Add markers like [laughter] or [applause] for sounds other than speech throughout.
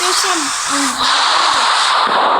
istiyorsan [laughs]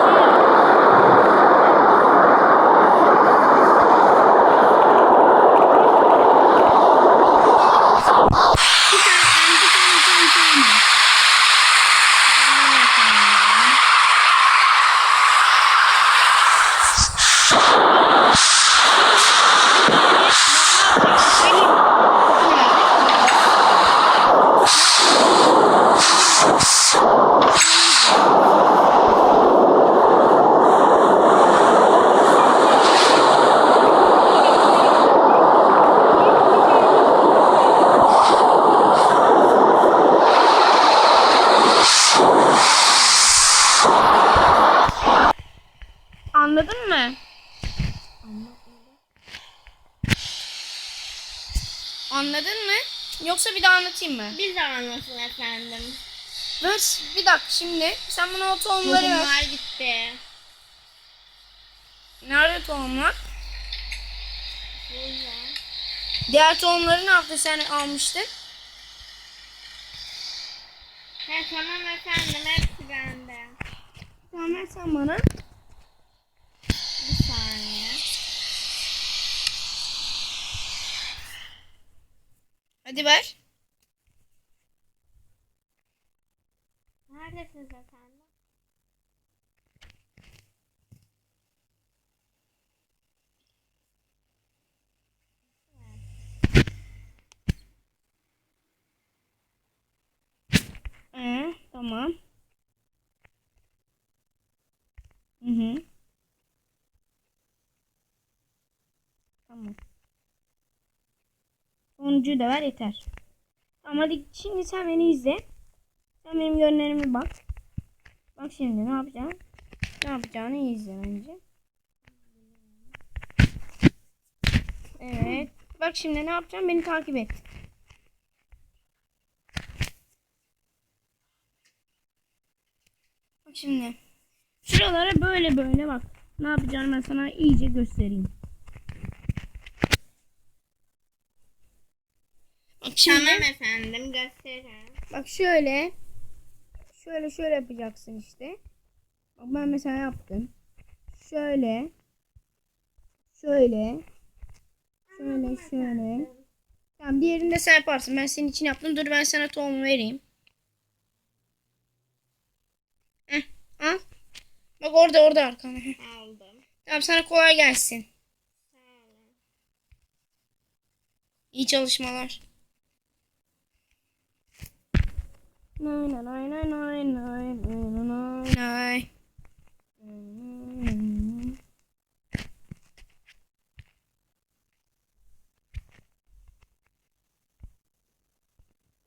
Yoksa bir daha anlatayım mı? Bir zaman nasıl efendim? Dur bir dakika şimdi. Sen bana o tohumları ver. Tohumlar gitti. Nerede tohumlar? Burada. Diğer tohumları ne yaptın sen almıştın? He tamam efendim hepsi bende. Tamam sen bana. Bir saniye. Hadi ver. Neredesiniz efendim? Ee, tamam. Hı hı. Tamam. Sonuncuyu da ver yeter. Tamam hadi şimdi sen beni izle. Sen benim yönlerime bak. Bak şimdi ne yapacağım? Ne yapacağını izle bence. Evet. Bak şimdi ne yapacağım? Beni takip et. Bak şimdi. Şuralara böyle böyle bak. Ne yapacağını ben sana iyice göstereyim. Şimdi. Tamam efendim gösteririm. Bak şöyle. Şöyle şöyle yapacaksın işte. Bak ben mesela yaptım. Şöyle. Şöyle. Şöyle şöyle. Tamam diğerini de sen yaparsın. Ben senin için yaptım. Dur ben sana tohumu vereyim. Heh, al. Bak orada orada arkanda. Heh. Aldım. Tamam sana kolay gelsin. İyi çalışmalar. Nay nay nay nay nay nay nay nay nay.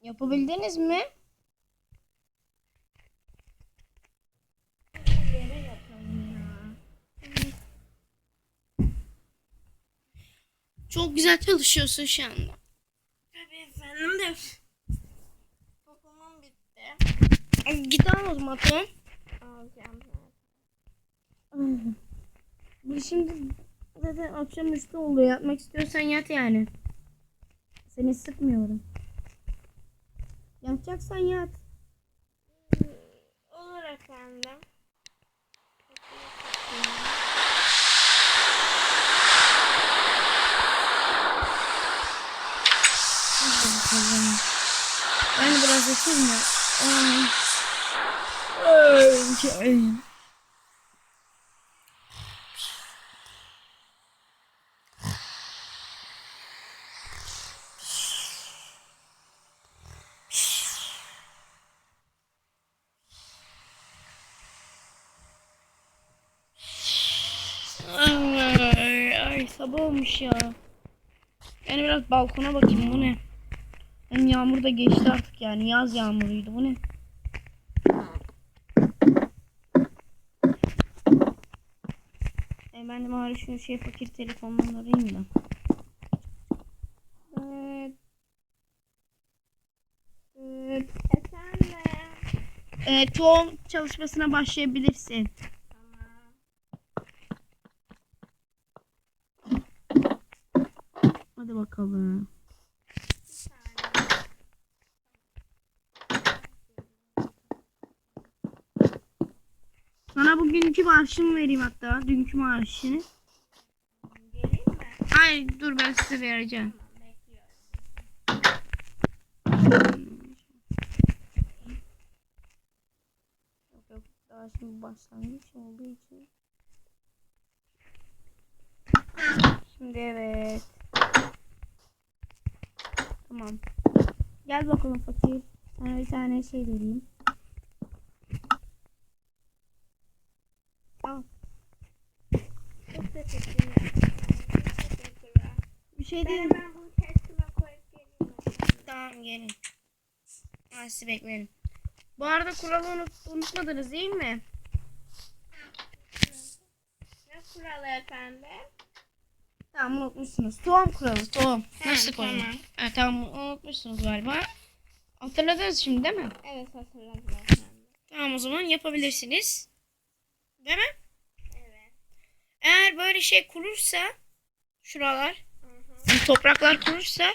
Yapabildiniz mi? Yere yapalım ya. Çok güzel çalışıyorsun şu anda. Tabii efendim de. Al o zaman tamam. Alacağım. Bu şimdi zaten akşamüstü oluyor. Yatmak istiyorsan yat yani. Seni sıkmıyorum. Yatacaksan yat. Olur efendim. Ben biraz yatayım ya. Ay. Ay. Ay. Sabah olmuş ya. Yani biraz balkona bakayım bu ne? Hem yağmur da geçti artık yani yaz yağmuruydu bu ne? Ben de bari şu şey fakir telefondan arayayım da. Evet. Evet. Efendim. E, tohum çalışmasına başlayabilirsin. Tamam. Hadi bakalım. Bir saniye. Sana bugünkü maaşımı vereyim hatta. Dünkü maaşını. Hayır dur ben size vereceğim. Daha şimdi başlangıç olduğu için. Şimdi evet. Tamam. Gel bakalım fakir. Sana bir tane şey vereyim. Al. Çok teşekkürler. Çok teşekkürler. Şey Ben değil. hemen bunu testime koyup geleyim. Tamam gelin. Ben sizi beklerim. Bu arada kuralı unut- unutmadınız değil mi? Ne kuralı efendim? Tamam unutmuşsunuz. Tohum kuralı tohum. He, Nasıl koyalım? tamam. Ha, tamam unutmuşsunuz galiba. Hatırladınız şimdi değil mi? Evet hatırladım efendim. Tamam o zaman yapabilirsiniz. Değil mi? Evet. Eğer böyle şey kurursa şuralar Yani topraklar kurursa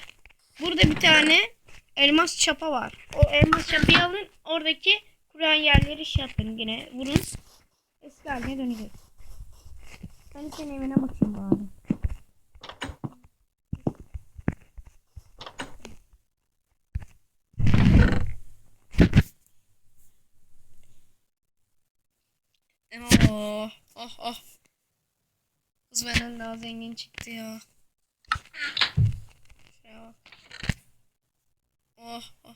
burada bir tane elmas çapa var. O elmas çapayı alın oradaki kuruyan yerleri şey yapın yine vurun. Eski haline dönecek. Ben senin evine bakayım bari. Oh, oh, oh. Kız benden daha zengin çıktı ya. Bak. Oh, oh.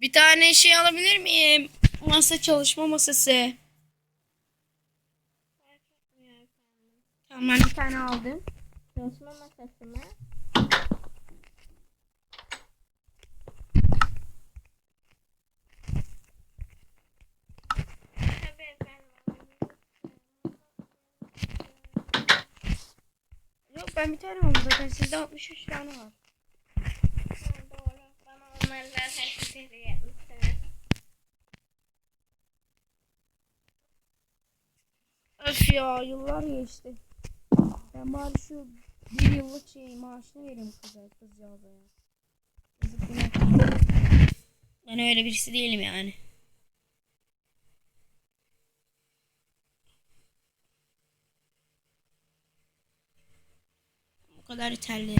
Bir tane şey alabilir miyim? Masa çalışma masası. Tamam ben bir tane aldım. Çalışma masası mı? Tabii efendim. Yok ben bir tane aldım zaten. Sizde 63 tane var. Doğru. Öf ya yıllar geçti. Ben bari şu bir yıllık şey maaşını vereyim kıza kızcağıza ya. Ben öyle birisi değilim yani. Kadar yeterli.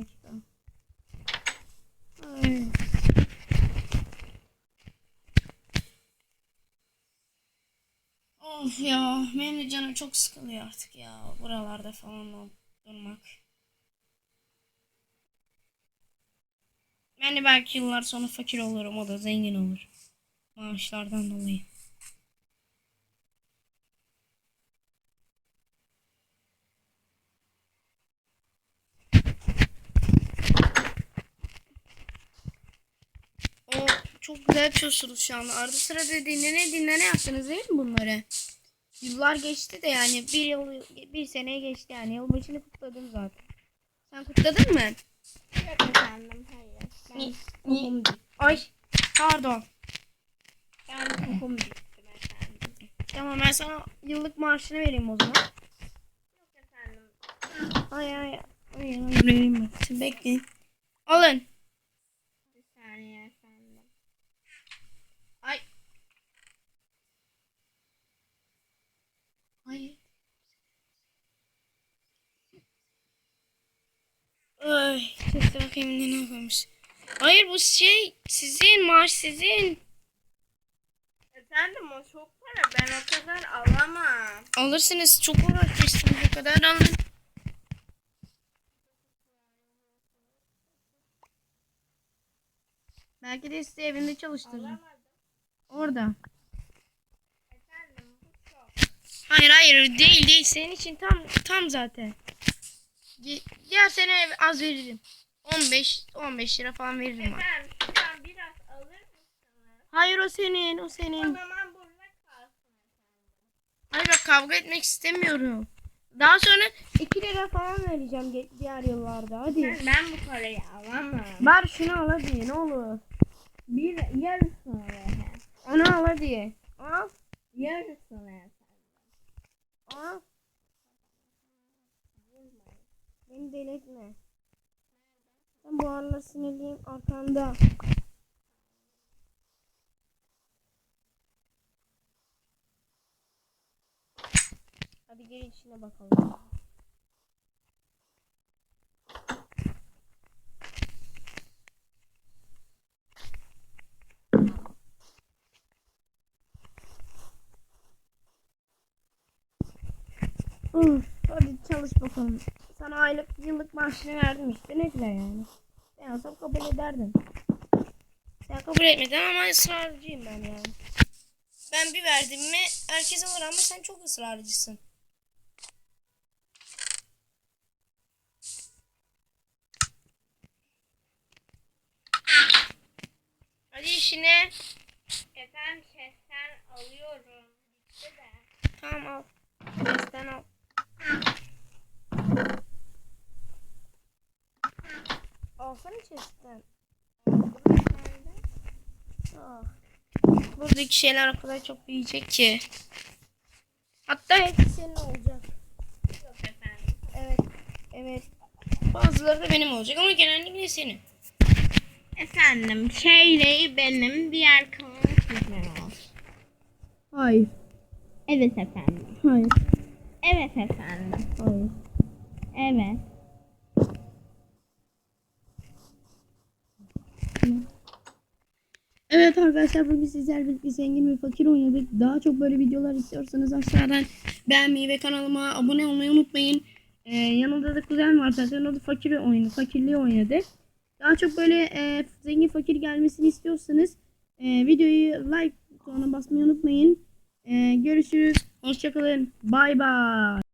dakika. Ay. Of ya benim de canım çok sıkılıyor artık ya buralarda falan durmak. Ben belki yıllar sonra fakir olurum o da zengin olur. Maaşlardan dolayı. O çok güzel yapıyorsunuz şu anda. Arada sırada dinlene dinlene yaptınız değil mi bunları? Yıllar geçti de yani bir yıl bir seneye geçti yani yılbaşını kutladım zaten. Sen kutladın mı? Yok efendim hayır. Ben, Ni- ni- Ay pardon. ben tohum diktim efendim. Tamam ben sana yıllık maaşını vereyim o zaman. Yok efendim. Ay ay ay. Ay ay bekleyin. Alın. Bir saniye efendim. Ay Hayır. Ay, sesle bakayım ne yapıyormuş. Hayır bu şey sizin maaş sizin. efendim o çok para ben o kadar alamam. Alırsınız çok uğraşırsınız o kadar alın. Belki de size evinde çalıştırırım. Orada. Efendim. Hayır hayır değil değil senin için tam tam zaten. Ge- Diğer sene az veririm. 15 15 lira falan veririm. Efendim şuradan biraz alır mısınız? Hayır o senin o O senin. zaman burada kalsın efendim. Hayır bak kavga etmek istemiyorum. Daha sonra 2 lira falan vereceğim ge- diğer yıllarda hadi. Ben, ben bu parayı alamam. Var şunu al hadi ne olur. Bir yarısını efendim. Onu al hadi. Al. Yarısını efendim. Al. Beni deli etme. Ben bu aralar sinirliyim arkanda. Hadi gel içine bakalım. Hadi çalış bakalım. Sana aylık yıllık maaşını verdim işte ne güzel yani. Ben olsam kabul ederdim. Sen kabul etmedin ama ısrarcıyım ben yani. Ben bir verdim mi herkes alır ama sen çok ısrarcısın. Hadi işine. Efendim chest'ten alıyorum. Gitti de. Tamam al. Sesten al. Alsana chest'ten. Ah. Buradaki şeyler o kadar çok büyüyecek ki. Hatta hepsi senin olacak. Yok efendim. Evet. Evet. Bazıları da benim olacak ama genellikle senin. Efendim çeyreği benim diğer kalanı sizin olsun. Hayır. Evet efendim. Hayır. Evet efendim. Hayır. Evet. Evet arkadaşlar bugün sizlerle birlikte zengin ve fakir oynadık. Daha çok böyle videolar istiyorsanız aşağıdan beğenmeyi ve kanalıma abone olmayı unutmayın. Ee, yanında da kuzen var zaten o da fakir oyunu, fakirliği oynadı. Daha çok böyle e, zengin fakir gelmesini istiyorsanız e, videoyu like butonuna basmayı unutmayın. E, görüşürüz. Hoşçakalın. Bay bay.